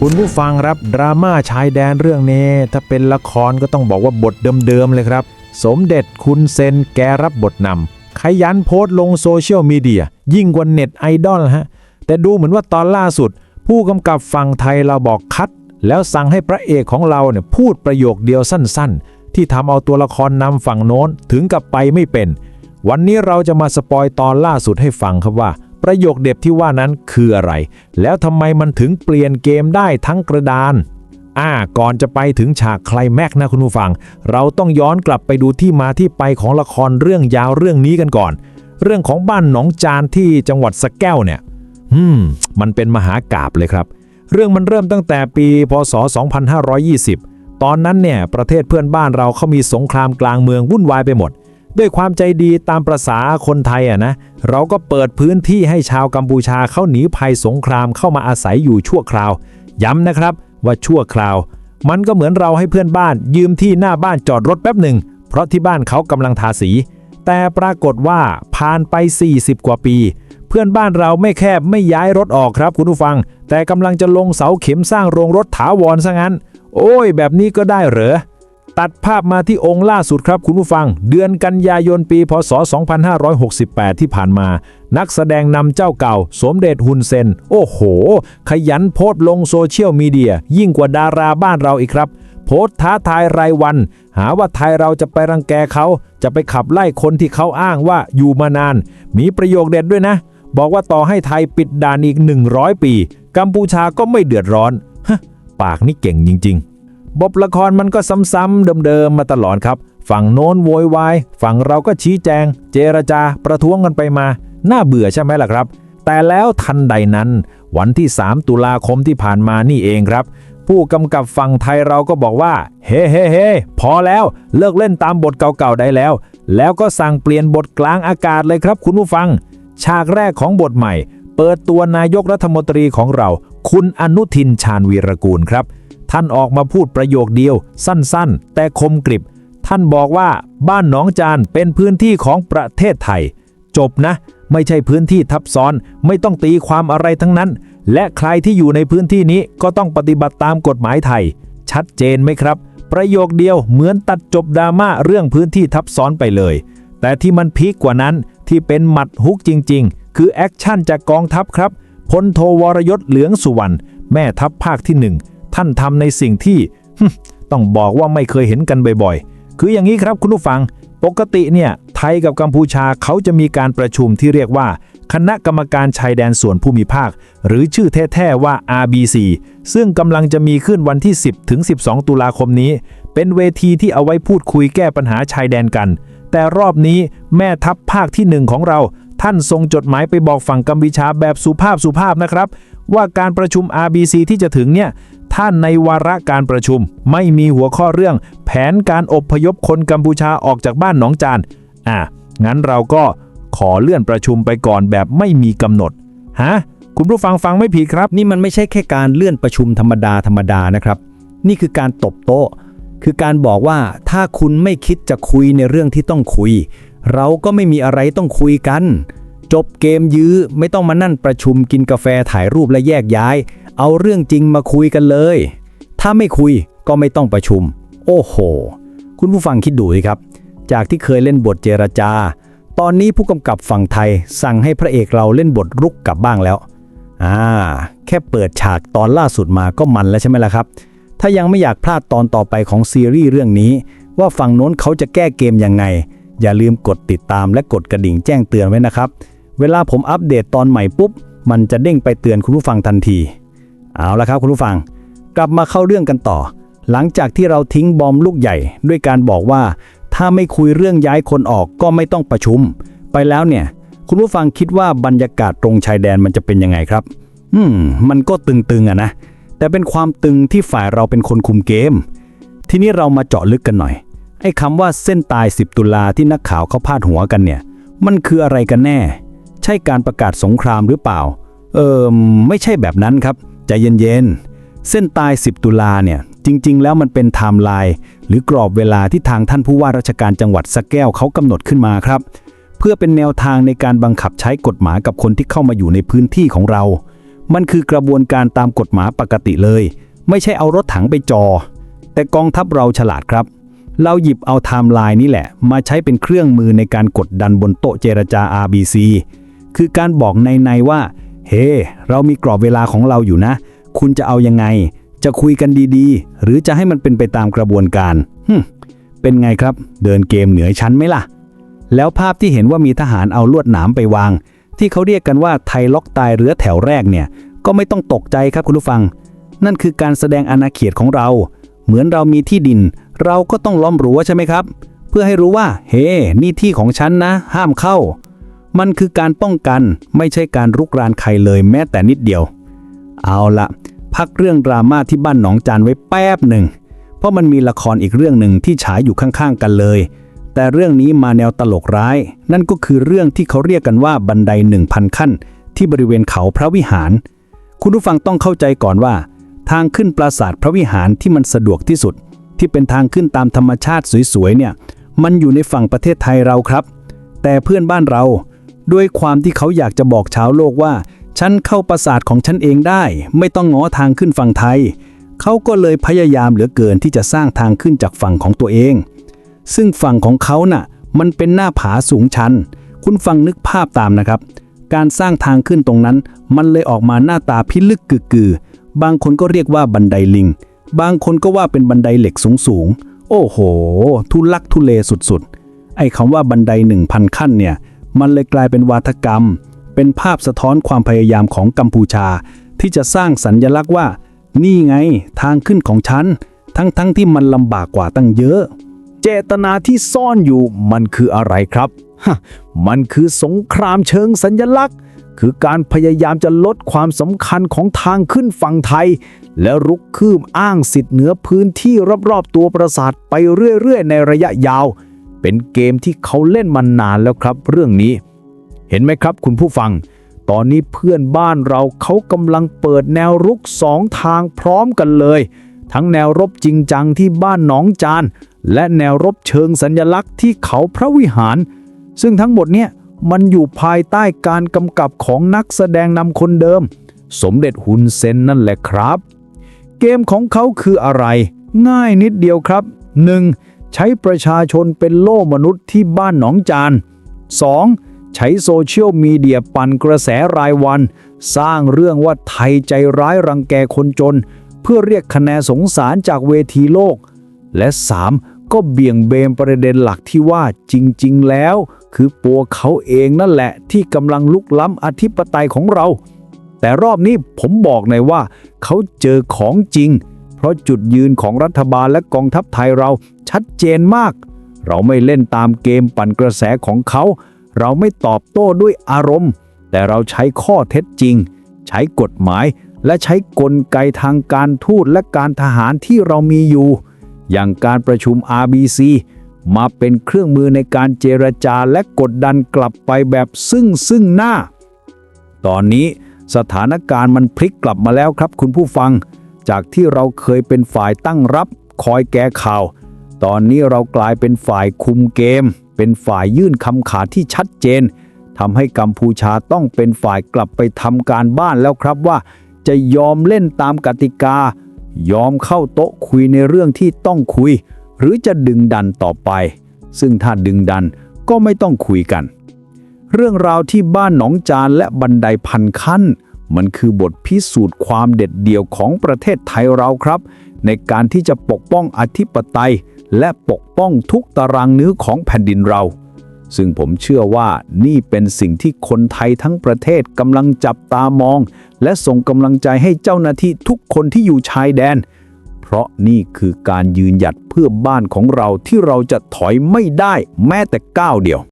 คุณผู้ฟังครับดราม่าชายแดนเรื่องนี้ ถ้าเป็นละครก็ต้องบอกว่าบทเดิมๆเลยครับ สมเด็จคุณเซนแกรับบทนำขยันโพสต์ลงโซเชียลมีเดียยิ่งกว่าเน็ตไอดอลฮะแต่ดูเหมือนว่าตอนล่าสุด ผู้กำกับฝั่งไทยเราบอกคัด แล้วสั่งให้พระเอกของเราเนี่ยพูดประโยคเดียวสั้นๆ ที่ทำเอาตัวละครนำฝั่งโน้นถึงกับไปไม่เป็น วันนี้เราจะมาสปอยตอนล่าสุดให้ฟังครับว่า ประโยคเด็ดที่ว่านั้นคืออะไร แล้วทำไมมันถึงเปลี่ยนเกมได้ทั้งกระดานอ่าก่อนจะไปถึงฉากไคลแม็กนะคุณผู้ฟัง เราต้องย้อนกลับไปดูที่มาที่ไปของละครเรื่องยาวเรื่องนี้กันก่อน เรื่องของบ้านหนองจานที่จังหวัดสะแก้วเนี่ย อืม มันเป็นมหากาบเลยครับ เรื่องมันเริ่มตั้งแต่ปีพศ 2520 ตอนนั้นเนี่ย ประเทศเพื่อนบ้านเราเขามีสงครามกลางเมืองวุ่นวายไปหมด ด้วยความใจดีตามประษาคนไทยอะนะ เราก็เปิดพื้นที่ให้ชาวกัมพูชาเข้าหนีภัยสงครามเข้ามาอาศัยอยู่ชั่วคราว ย้ำนะครับว่าชั่วคราว มันก็เหมือนเราให้เพื่อนบ้าน ยืมที่หน้าบ้านจอดรถแป๊บหนึ่ง เพราะที่บ้านเขากำลังทาสี แต่ปรากฏว่าผ่านไป 40 กว่าปี เพื่อนบ้านเราไม่แคบไม่ย้ายรถออกครับคุณผู้ฟัง แต่กำลังจะลงเสาเข็มสร้างโรงรถถาวรซะงั้น โอ้ย แบบนี้ก็ได้เหรอ ตัดภาพมาที่องค์ล่าสุดครับคุณผู้ฟัง เดือนกันยายนปี พศ 2568 ที่ผ่านมา นักแสดงนำเจ้าเก่า สมเด็จฮุนเซน โอ้โห ขยันโพสต์ลงโซเชียลมีเดีย ยิ่งกว่าดาราบ้านเราอีกครับ โพสท้าทายรายวัน หาว่าไทยเราจะไปรังแกเขา จะไปขับไล่คนที่เขาอ้างว่าอยู่มานาน มีประโยคเด็ดด้วยนะ บอกว่าต่อให้ไทยปิดด่านอีก 100 ปี กัมพูชาก็ไม่เดือดร้อนฮะปากนี่เก่งจริง ๆ บทละครมันก็ซ้ำๆเดิมๆมาตลอดครับ ฝั่งโน้นโวยวายฝั่งเราก็ชี้แจง เจรจาประท้วงกันไปมา น่าเบื่อใช่ไหมล่ะครับ แต่แล้วทันใดนั้น วันที่ 3 ตุลาคมที่ผ่านมานี่เองครับ ผู้กำกับฝั่งไทยเราก็บอกว่า เฮ้เฮ้เฮพอแล้วเลิกเล่นตามบทเก่าๆได้แล้ว แล้วก็สั่งเปลี่ยนบทกลางอากาศเลยครับ คุณผู้ฟัง ฉากแรกของบทใหม่ เปิดตัวนายกรัฐมนตรีของเรา คุณอนุทินชาญวีรกูลครับ ท่านออกมาพูดประโยคเดียว สั้นๆ แต่คมกริบ ท่านบอกว่าบ้านหนองจานเป็นพื้นที่ของประเทศไทย จบนะ ไม่ใช่พื้นที่ทับซ้อนไม่ต้องตีความอะไรทั้งนั้น และใครที่อยู่ในพื้นที่นี้ก็ต้องปฏิบัติตามกฎหมายไทย ชัดเจนไหมครับ ประโยคเดียวเหมือนตัดจบดราม่าเรื่องพื้นที่ทับซ้อนไปเลย แต่ที่มันพีกกว่านั้นที่เป็นหมัดฮุกจริง ๆ คือแอคชั่นจากกองทัพครับพลโทวรยศเหลืองสุวรรณแม่ทัพภาคที่หนึ่ง ท่านทำในสิ่งที่ต้องบอกว่าไม่เคยเห็นกันบ่อยๆ คืออย่างนี้ครับคุณผู้ฟัง ปกติเนี่ยไทยกับกัมพูชาเขาจะมีการประชุมที่เรียกว่า คณะกรรมการชายแดนส่วนภูมิภาค หรือชื่อแท้ๆว่า RBC ซึ่งกำลังจะมีขึ้นวันที่ 10ถึง12 ตุลาคมนี้ เป็นเวทีที่เอาไว้พูดคุยแก้ปัญหาชายแดนกัน แต่รอบนี้แม่ทัพภาคที่หนึ่งของเราท่านส่งจดหมายไปบอกฝั่งกัมพูชาแบบสุภาพสุภาพนะครับ ว่าการประชุม RBC ที่จะถึงเนี่ย ท่านในวาระการประชุมไม่มีหัวข้อเรื่อง แผนการอบพยพคนกัมพูชาออกจากบ้านหนองจานอะงั้นเราก็ขอเลื่อนประชุมไปก่อนแบบไม่มีกำหนดฮะคุณผู้ฟังฟังไม่ผิดครับ นี่มันไม่ใช่แค่การเลื่อนประชุมธรรมดาธรรมดานะครับ นี่คือการตบโต๊ะ คือการบอกว่าถ้าคุณไม่คิดจะคุยในเรื่องที่ต้องคุย เราก็ไม่มีอะไรต้องคุยกัน จบเกมยื้อไม่ต้องมานั่นประชุมกินกาแฟถ่ายรูปและแยกย้าย เอาเรื่องจริงมาคุยกันเลย ถ้าไม่คุยก็ไม่ต้องประชุม โอ้โห คุณผู้ฟังคิดดูสิครับ จากที่เคยเล่นบทเจรจา ตอนนี้ผู้กำกับฝั่งไทย สั่งให้พระเอกเราเล่นบทรุกกลับบ้างแล้ว อ่า แค่เปิดฉากตอนล่าสุดมาก็มันแล้วใช่ไหมล่ะครับ ถ้ายังไม่อยากพลาดตอนต่อไปของซีรีส์เรื่องนี้ ว่าฝั่งโน้นเขาจะแก้เกมยังไง อย่าลืมกดติดตามและกดกระดิ่งแจ้งเตือนไว้นะครับ เวลาผมอัปเดตตอนใหม่ปุ๊บ มันจะเด้งไปเตือนคุณผู้ฟังทันที เอาละครับคุณผู้ฟัง กลับมาเข้าเรื่องกันต่อ หลังจากที่เราทิ้งบอมลูกใหญ่ ด้วยการบอกว่า ถ้าไม่คุยเรื่องย้ายคนออกก็ไม่ต้องประชุม ไปแล้วเนี่ย คุณผู้ฟังคิดว่าบรรยากาศตรงชายแดนมันจะเป็นยังไงครับ อืม มันก็ตึงๆอะนะ แต่เป็นความตึงที่ฝ่ายเราเป็นคนคุมเกม ทีนี้เรามาเจาะลึกกันหน่อย ไอ้คำว่าเส้นตาย 10 ตุลาที่นักข่าวเขาพาดหัวกันเนี่ย มันคืออะไรกันแน่ ใช่การประกาศสงครามหรือเปล่า เออไม่ใช่แบบนั้นครับ ใจเย็นๆ เส้นตาย 10 ตุลาเนี่ย จริง ๆ แล้วมันเป็นไทม์ไลน์หรือกรอบเวลาที่ทางท่านผู้ว่าราชการจังหวัดสะแก้วเขากำหนดขึ้นมาครับ เพื่อเป็นแนวทางในการบังคับใช้กฎหมายกับคนที่เข้ามาอยู่ในพื้นที่ของเรา มันคือกระบวนการตามกฎหมายปกติเลย ไม่ใช่เอารถถังไปจอ แต่กองทัพเราฉลาดครับเราหยิบเอาไทม์ไลน์นี่แหละ มาใช้เป็นเครื่องมือในการกดดันบนโต๊ะเจรจา RBC คือการบอกในในว่า เฮ้เรามีกรอบเวลาของเราอยู่นะ คุณจะเอายังไง จะคุยกันดีๆ หรือจะให้มันเป็นไปตามกระบวนการฮึเป็นไงครับ เดินเกมเหนือชั้นไหมล่ะ แล้วภาพที่เห็นว่ามีทหารเอาลวดหนามไปวาง ที่เขาเรียกกันว่าไทยล็อกตายเรือแถวแรกเนี่ย ก็ไม่ต้องตกใจครับคุณผู้ฟัง นั่นคือการแสดงอาณาเขตของเรา เหมือนเรามีที่ดิน เราก็ต้องล้อมรั้วใช่ไหมครับ เพื่อให้รู้ว่า เฮ้นี่ที่ของฉันนะ ห้ามเข้า มันคือการป้องกันไม่ใช่การรุกรานใครเลยแม้แต่นิดเดียว เอาละพักเรื่องดราม่าที่บ้านหนองจานไว้แป๊บหนึ่ง เพราะมันมีละครอีกเรื่องหนึ่งที่ฉายอยู่ข้างๆกันเลย แต่เรื่องนี้มาแนวตลกร้าย นั่นก็คือเรื่องที่เขาเรียกกันว่าบันได 1,000 ขั้น ที่บริเวณเขาพระวิหาร คุณผู้ฟังต้องเข้าใจก่อนว่า ทางขึ้นปราสาทพระวิหารที่มันสะดวกที่สุด ที่เป็นทางขึ้นตามธรรมชาติสวยๆเนี่ย มันอยู่ในฝั่งประเทศไทยเราครับ แต่เพื่อนบ้านเรา ด้วยความที่เขาอยากจะบอกชาวโลกว่า ฉันเข้าปราสาทของฉันเองได้ ไม่ต้องง้อทางขึ้นฝั่งไทย เขาก็เลยพยายามเหลือเกินที่จะสร้างทางขึ้นจากฝั่งของตัวเอง ซึ่งฝั่งของเขาน่ะ มันเป็นหน้าผาสูงชัน คุณฟังนึกภาพตามนะครับ การสร้างทางขึ้นตรงนั้น มันเลยออกมาหน้าตาพิลึกกึกกือบางคนก็เรียกว่าบันไดลิง บางคนก็ว่าเป็นบันไดเหล็กสูงสูงโอ้โห ทุลักทุเลสุดๆ ไอ้คำว่าบันไดหนึ่งพันขั้นเนี่ย มันเลยกลายเป็นวาทกรรม เป็นภาพสะท้อนความพยายามของกัมพูชา ที่จะสร้างสัญญลักษณ์ว่า นี่ไงทางขึ้นของฉัน ทั้งๆที่มันลำบากกว่าตั้งเยอะ เจตนาที่ซ่อนอยู่มันคืออะไรครับฮะมันคือสงครามเชิงสัญลักษณ์ คือการพยายามจะลดความสำคัญของทางขึ้นฝั่งไทย และรุกคืบอ้างสิทธิ์เหนือพื้นที่รอบๆตัวปราสาทไปเรื่อยๆ ในระยะยาว เป็นเกมที่เขาเล่นมานานแล้วครับ เรื่องนี้ เห็นไหมครับคุณผู้ฟัง ตอนนี้เพื่อนบ้านเราเขากำลังเปิดแนวรุกสองทางพร้อมกันเลย ทั้งแนวรบจริงจังที่บ้านหนองจาน และแนวรบเชิงสัญญลักษณ์ที่เขาพระวิหาร ซึ่งทั้งหมดเนี่ยมันอยู่ภายใต้การกำกับของนักแสดงนำคนเดิม สมเด็จฮุนเซนนั่นแหละครับ เกมของเขาคืออะไร ง่ายนิดเดียวครับ 1. ใช้ประชาชนเป็นโล่มนุษย์ที่บ้านหนองจาน 2. ใช้โซเชียลมีเดียปั่นกระแสรายวัน สร้างเรื่องว่าไทยใจร้ายรังแกคนจน เพื่อเรียกคะแนนสงสารจากเวทีโลก และ 3. ก็เบี่ยงเบนประเด็นหลักที่ว่าจริง ๆ แล้ว คือตัวเขาเองนั่นแหละที่กำลังลุกล้ำอธิปไตยของเรา แต่รอบนี้ผมบอกเลยว่า เขาเจอของจริง ราะจุดยืนของรัฐบาลและกองทัพไทยเราชัดเจนมาก เราไม่เล่นตามเกมปั่นกระแสของเขา เราไม่ตอบโต้ด้วยอารมณ์ แต่เราใช้ข้อเท็จจริง ใช้กฎหมาย และใช้กลไกทางการทูตและการทหารที่เรามีอยู่ อย่างการประชุม RBC มาเป็นเครื่องมือในการเจรจาและกดดันกลับไปแบบซึ่งซึ่งหน้า ตอนนี้สถานการณ์มันพลิกกลับมาแล้วครับคุณผู้ฟัง จากที่เราเคยเป็นฝ่ายตั้งรับคอยแก้ข่าว ตอนนี้เรากลายเป็นฝ่ายคุมเกม เป็นฝ่ายยื่นคำขาดที่ชัดเจนทำให้กัมพูชาต้องเป็นฝ่ายกลับไปทำการบ้านแล้วครับว่า จะยอมเล่นตามกติกา ยอมเข้าโต๊ะคุยในเรื่องที่ต้องคุย หรือจะดึงดันต่อไป ซึ่งถ้าดึงดันก็ไม่ต้องคุยกัน เรื่องราวที่บ้านหนองจานและบันไดพันขั้น มันคือบทพิสูจน์ความเด็ดเดี่ยวของประเทศไทยเราครับ ในการที่จะปกป้องอธิปไตย และปกป้องทุกตารางนิ้วของแผ่นดินเรา ซึ่งผมเชื่อว่านี่เป็นสิ่งที่คนไทยทั้งประเทศกำลังจับตามอง และส่งกำลังใจให้เจ้าหน้าที่ทุกคนที่อยู่ชายแดน เพราะนี่คือการยืนหยัดเพื่อบ้านของเราที่เราจะถอยไม่ได้แม้แต่ก้าวเดียว